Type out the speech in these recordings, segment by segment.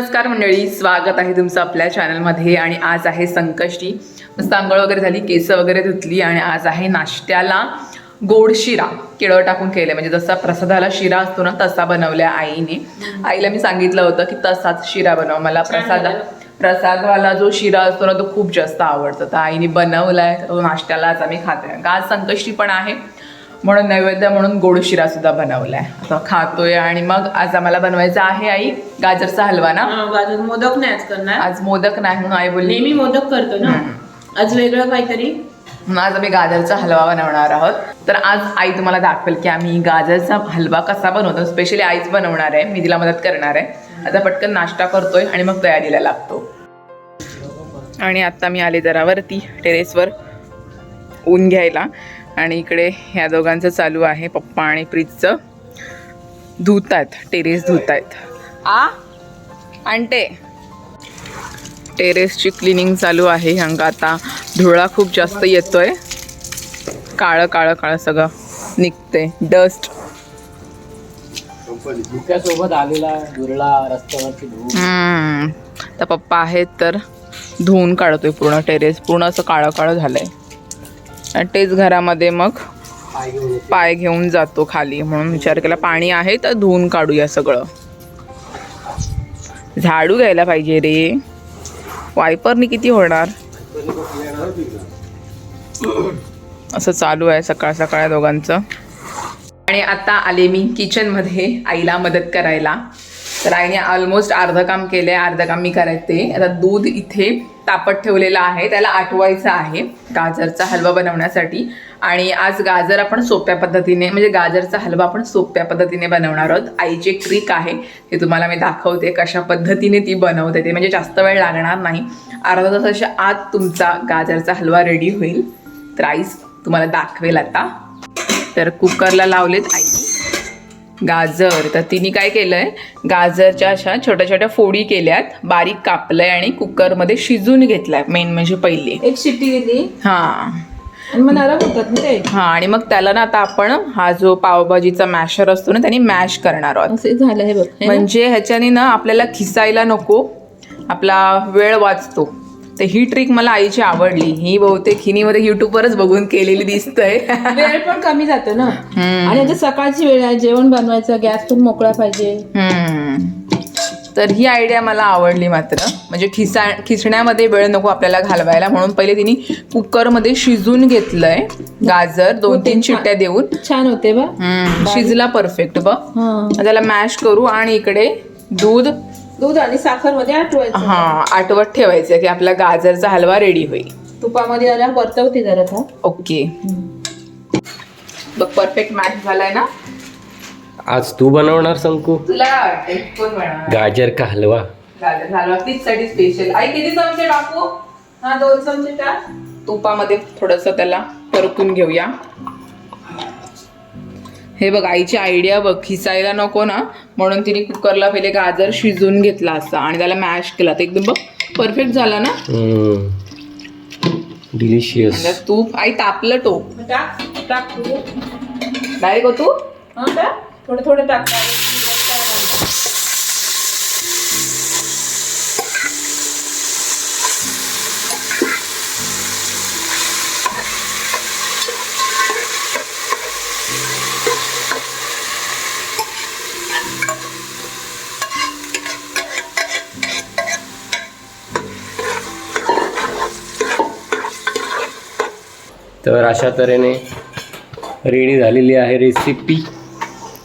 नमस्कार मंडळी स्वागत आहे तुमचं आपल्या चॅनलमध्ये आणि आज आहे संकष्टी. मस्त आंघोळ वगैरे झाली केस वगैरे धुतली आणि आज आहे नाश्त्याला गोड शिरा केळं टाकून केलं म्हणजे जसा प्रसादाला शिरा असतो ना तसा बनवल्या आईने. आईला मी सांगितलं होतं की तसाच शिरा बनव. मला प्रसाद प्रसादवाला जो शिरा असतो ना तो खूप जास्त आवडतो. तर आईने बनवलाय तो नाश्त्याला आज आम्ही खातोय. आज संकष्टी पण आहे. म्हणून नैवेद्य म्हणून गोड शिरा सुद्धा बनवलाय. आता खातोय आणि मग आज आम्हाला बनवायचा आहे आई गाजरचा हलवा ना? हा, गाजर मोदक नाही आज करणार. आज मोदक नाही म्हणून आई बोलली. नेहमी मोदक करतो ना? आज वेगळं काहीतरी? आज आम्ही गाजरचा हलवा बनवणार आहोत. तर आज आई तुम्हाला दाखवेल की आम्ही गाजरचा हलवा कसा बनवतो. स्पेशली आईच बनवणार आहे. मी तिला मदत करणार आहे. आता पटकन नाश्ता करतोय आणि मग तयारीला लागतो. आणि आता मी आले जरा वरती टेरेसवर ऊन घ्यायला. आणि इकडे ह्या दोघांचं चालू आहे पप्पा आणि प्रीतचं. धुत आहेत टेरेस धुत आहेत आ? आणते टेरेसची क्लिनिंग चालू आहे अंग आता धुळा खूप जास्त येतोय. काळं काळं काळं सगळं निघते डस्ट धुक्यासोबत आलेला दुर्ला रस्त्यावरची धूळ. तर पप्पा आहेत तर धुवून काढतोय पूर्ण टेरेस. पूर्ण असं काळं काळं झालंय. तेच घरामध्ये मग पाय घेऊन जातो खाली म्हणून विचार केला पाणी आहे तर धुवून काढूया सगळं. झाडू घ्यायला पाहिजे रे. वायपरनी किती होणार? असं चालू आहे सकाळ सकाळ दोघांचं. आणि आता आले मी किचनमध्ये आईला मदत करायला. तर आईने ऑलमोस्ट अर्धं काम केलंय अर्धं काम मी करायचे आता दूध इथे तापत ठेवलेलं आहे त्याला आटवायचं आहे गाजरचा हलवा बनवण्यासाठी. आणि आज गाजर आपण सोप्या पद्धतीने म्हणजे गाजरचा हलवा आपण सोप्या पद्धतीने बनवणार आहोत. आईची ट्रिक आहे ते तुम्हाला मी दाखवते कशा पद्धतीने ती बनवते ते. म्हणजे जास्त वेळ लागणार नाही. अर्धा तासाच्या आत तुमचा गाजरचा हलवा रेडी होईल. तर आईस तुम्हाला दाखवेल आता. तर कुकरला लावलेत आई गाजर. तर तिने काय केलंय? गाजरच्या अशा छोट्या छोट्या फोडी केल्यात. बारीक कापलंय आणि कुकरमध्ये शिजून घेतलाय मेन म्हणजे पहिले. एक शिट्टी दिली. हा. आणि मग नरम होतात ना ते? हा आणि मग त्याला ना आता आपण हा जो पावभाजीचा मॅशर असतो ना त्याने मॅश करणार आहोत. असे झालं हे बघ. ना? म्हणजे ह्याच्याने ना आपल्याला खिसायला नको. आपला वेळ वाचतो. तर ही ट्रिक मला आईची आवडली. ही बहुतेक हिनीमध्ये युट्यूबवरच बघून केलेली दिसतंय. वेळ पण कमी जातो ना. आणि आता सकाळची वेळ आहे जेवण बनवायचं गॅस पण मोकळा पाहिजे. तर ही आयडिया मला आवडली मात्र. म्हणजे खिसा खिसण्यामध्ये वेळ नको आपल्याला घालवायला. म्हणून पहिले तिने कुकरमध्ये शिजून घेतलंय गाजर दोन तीन शिट्ट्या देऊन. छान होते बा. शिजला परफेक्ट बघ त्याला मॅश करू आणि इकडे दूध दूध आणि साखरमध्ये आठवायचं. हा आठवत ठेवायचं की आपला गाजरचा हलवा रेडी होईल. तुपामध्ये आल्या परतवते जरा था ओके. बघ परफेक्ट मॅश झालाय ना? आज तू बनवणार संकू तुला कोण बनवणार? गाजर का हलवा? गाजर हलवा. तीच साठी स्पेशल आई किती चमचे टाकू हा दोन चमचे टाक तुपामध्ये थोडस त्याला परतून घेऊया. हे बघ आईची आयडिया बघ खिसायला नको ना. म्हणून तिने कुकरला पहिले गाजर शिजून घेतला असा आणि त्याला मॅश केला. तर एकदम बघ परफेक्ट झाला ना? डिलिशियस तूप. आई तापलं टोप टाक टाक तू. डायरेक्ट तू? हा थोडं थोडं टाक. तर अशा तऱ्हेने रेडी झालेली आहे रेसिपी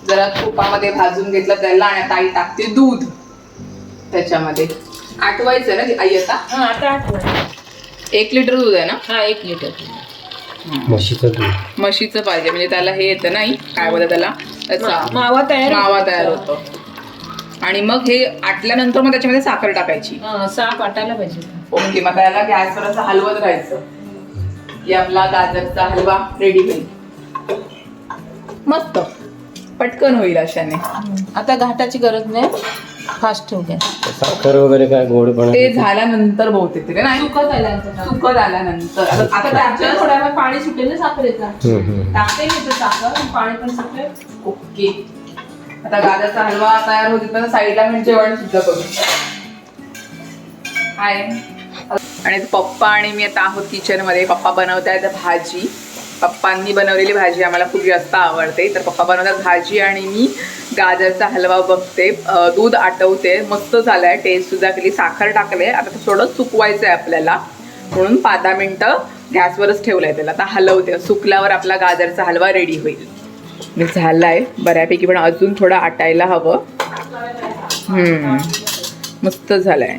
जरा तुपामध्ये भाजून घेतलं त्याला आणि आता आई टाकते दूध त्याच्यामध्ये. आटवायचं ना आई आता? हा आता आठवण एक लिटर दूध आहे ना? हा एक लिटर म्हशीचं दूध. म्हशीचं पाहिजे म्हणजे त्याला हे येतं नाही? काय बोलतात त्याला? त्याचा मावा तयार मावा तयार होतो. आणि मग हे आटल्यानंतर मग त्याच्यामध्ये साखर टाकायची. हा साप वाटायला पाहिजे. ओके मग त्याला गॅसवर असं हलवत राहायचं. की आपला गाजरचा हलवा रेडी होईल. मस्त. पटकन होईल अशाने. आता घाटाची गरज नाही. फास्ट ठेवू द्या साखर वगैरे काय गोड पण ते झाल्यानंतर बहुतेक ते नाही? सुकत आल्यानंतर सुकत आल्यानंतर आता त्याच्यात थोड्या वेळ पाणी सुटेल ना साखरेचा. टाकते मी ते साखर पाणी पण सुटेल. ओके. आता गाजरचा हलवा तयार होत साईडला म्हणजे जेवण सुद्धा करू हाय. आणि पप्पा आणि मी आता आहोत किचनमध्ये पप्पा बनवत आहेत भाजी. पप्पांनी बनवलेली भाजी आम्हाला खूप जास्त आवडते. तर पप्पा बनवतात भाजी आणि मी गाजरचा हलवा बघते. दूध आटवते. मस्त झालाय. टेस्ट सुद्धा केली. साखर टाकले. आता ते थोडं सुकवायचं आहे आपल्याला. म्हणून पाच दहा मिनटं गॅसवरच ठेवलंय त्याला. आता हलवते. सुकल्यावर आपला गाजरचा हलवा रेडी होईल. झालाय. बऱ्यापैकी पण अजून थोडं आटायला हवं. हम्म. मस्त झालंय.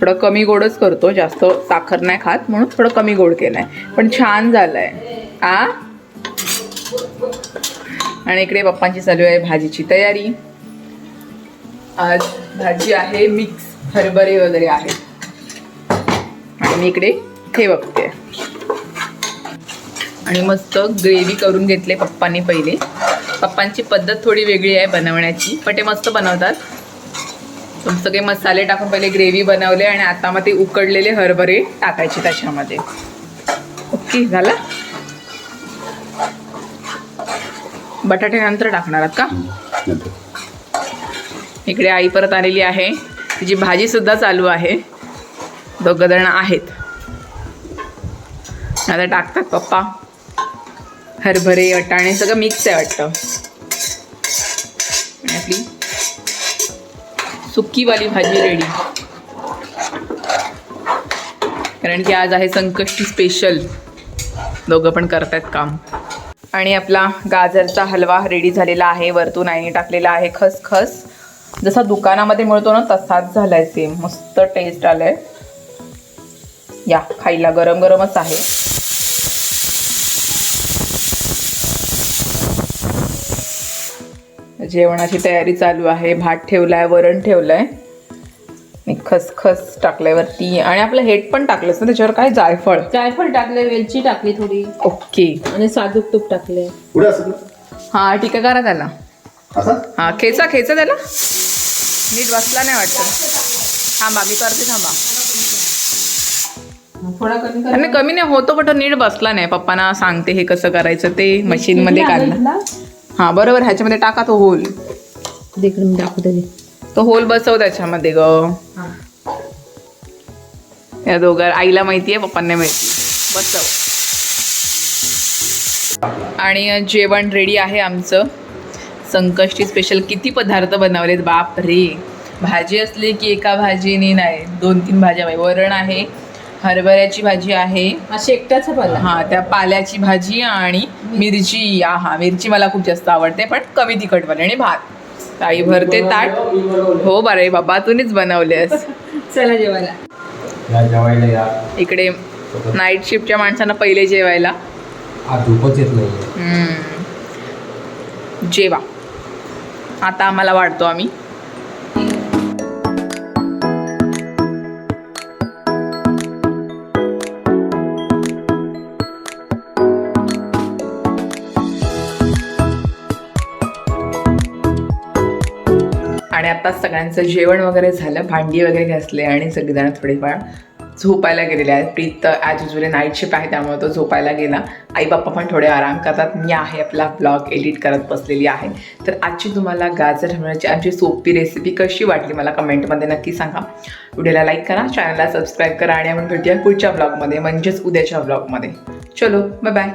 थोडं कमी गोडच करतो जास्त साखर नाही खात म्हणून थोडं कमी गोड केलंय. पण छान झालंय. आ? आणि इकडे पप्पांची चालू आहे भाजीची तयारी. आज भाजी आहे मिक्स हरभरे वगैरे आहेत. आणि मी इकडे हे बघते. आणि मस्त ग्रेव्ही करून घेतले पप्पांनी पहिले. पप्पांची पद्धत थोडी वेगळी आहे बनवण्याची पण ते मस्त बनवतात. सगळे मसाले टाकून पहिले ग्रेव्ही बनवले आणि आता मग ते उकडलेले हरभरे टाकायचे त्याच्यामध्ये. ओके झालं? बटाटे नंतर टाकणार आहात का? इकडे आई परत आलेली आहे. तिची भाजी सुद्धा चालू आहे. दोघं जण आहेत. आता टाकतात पप्पा. हरभरे वटाणे सगळं मिक्स आहे वाटतं. आपली सुक्कीवाली भाजी रेडी कारण की आज आहे संकष्टी स्पेशल दोघं पण करतायत काम. आणि आपला गाजरचा हलवा रेडी झालेला आहे. वरतून आईने टाकलेला आहे खसखस. जसा दुकानामध्ये मिळतो ना तसाच झालाय सेम मस्त टेस्ट आलाय. या खायला गरम गरमच आहे. जेवणाची तयारी चालू आहे. भात ठेवलाय वरण ठेवलंय. आणि खसखस टाकलंय वरती. आणि आपलं हेड पण टाकलंस ना त्याच्यावर काय जायफळ? जायफळ टाकले वेलची टाकली थोडी. ओके. आणि साजूक तूप टाकले पुढे असं हा ठीक आहे करा त्याला. असं? हा खेचा खेचा त्याला. नीट बसला नाही वाटतं. थांबा मी करते थांबा. थोडा कमी कमी नाही होतो पण तो नीट बसला नाही. पप्पांना सांगते हे कसं करायचं ते मशीन मध्ये काढलं हा बरोबर ह्याच्यामध्ये टाका तो होल. मी दाखवते. तो होल बसव त्याच्यामध्ये ग. या दोघं आईला माहितीये पप्पांना माहिती बसव. आणि जेवण रेडी आहे आमचं. संकष्टी स्पेशल किती पदार्थ बनवलेत बाप रे. भाजी असली की एका भाजीने नाही दोन तीन भाज्या वरण आहे हरभऱ्याची भाजी आहे. हा शेकटाचा पाला हा त्या पाल्याची भाजी आणि मिरची. या हा मिरची मला खूप जास्त आवडते पण कमी तिखटवाली आणि भात. आई भरते ताट. हो बरे बाबा तुम्हीच बनवलेस. चला जेवायला. या जेवायला या. इकडे नाईट शिफ्टच्या माणसांना पहिले जेवायला. जेवा. आता आम्हाला वाढतो आम्ही. आणि आता सगळ्यांचं जेवण वगैरे झालं भांडी वगैरे घासले आणि सगळीजण थोडेफार झोपायला गेलेले आहेत. प्रीत तर ॲज युजली नाईट शिफ्ट आहे त्यामुळे तो झोपायला गेला. आई बाप्पा पण थोडे आराम करतात. मी आहे आपला ब्लॉग एडिट करत बसलेली आहे. तर आजची तुम्हाला गाजर हलव्याची आमची सोपी रेसिपी कशी वाटली मला कमेंटमध्ये नक्की सांगा. व्हिडिओला लाईक करा चॅनलला सबस्क्राईब करा आणि आपण भेटूया पुढच्या ब्लॉगमध्ये म्हणजेच उद्याच्या ब्लॉगमध्ये चलो बाय बाय